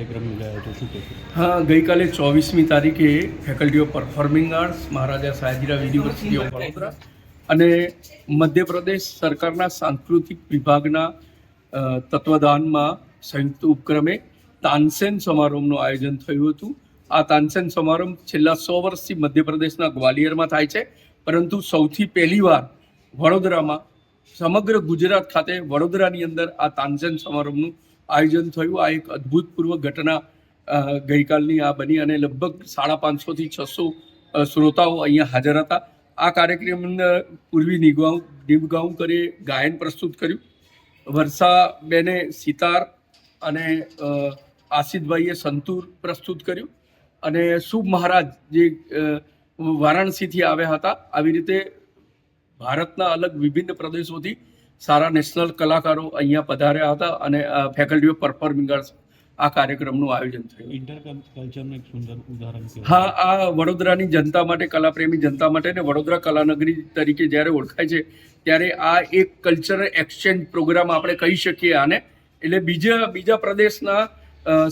યોજાયો હતો. શું હા, ગઈકાલે ચોવીસમી તારીખે faculty of performing arts Maharaja Sayajirao university of Vadodara અને મધ્યપ્રદેશ સરકારના સાંસ્કૃતિક વિભાગના તત્વદાનમાં સંયુક્ત ઉપક્રમે તાનસેન સમારોહનું આયોજન થયું હતું. આ તાનસેન સમારંભ છેલ્લા સો વર્ષથી મધ્યપ્રદેશના ગ્વાલિયરમાં થાય છે. પરંતુ સૌથી પહેલીવાર વડોદરામાં સમગ્ર ગુજરાત ખાતે વડોદરાની અંદર આ તાનસેન સમારંભનું આયોજન થયું. આ એક અદ્ભુતપૂર્વ ઘટના ગઈકાલની આ બની અને લગભગ સાડા પાંચસોથી છસો શ્રોતાઓ અહીંયા હાજર હતા. આ કાર્યક્રમ અંદર પૂર્વી નિગવાઉ નિમગાંવકરે ગાયન પ્રસ્તુત કર્યું. વર્ષાબેને સિતાર અને આસિદભાઈએ સંતૂર પ્રસ્તુત કર્યું. અને શુભ મહારાજ જે વારાણસીથી આવ્યા હતા, આવી રીતે ભારતના અલગ વિભિન્ન પ્રદેશોથી સારા નેશનલ કલાકારો અહીંયા પધાર્યા હતા અને ફેકલ્ટી ઓફ પરફોર્મિંગ આર્ટ્સ આ કાર્યક્રમનું આયોજન થયું. ઇન્ટર એક સુંદર ઉદાહરણ હા આ વડોદરાની જનતા માટે કલાપ્રેમી જનતા માટે ને વડોદરા કલાનગરી તરીકે જ્યારે ઓળખાય છે ત્યારે આ એક કલ્ચરલ એક્સચેન્જ પ્રોગ્રામ આપણે કહી શકીએ આને. એટલે બીજા બીજા પ્રદેશના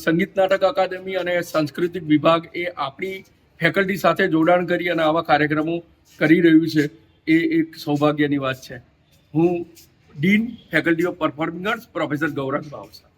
સંગીત નાટક અકાદમી અને સાંસ્કૃતિક વિભાગ એ આપણી ફેકલ્ટી સાથે જોડાણ કરી અને આવા કાર્યક્રમો કરી રહ્યું છે. એ એક સૌભાગ્યની વાત છે. હું dean faculty of performing arts professor Gaurav Bhavsar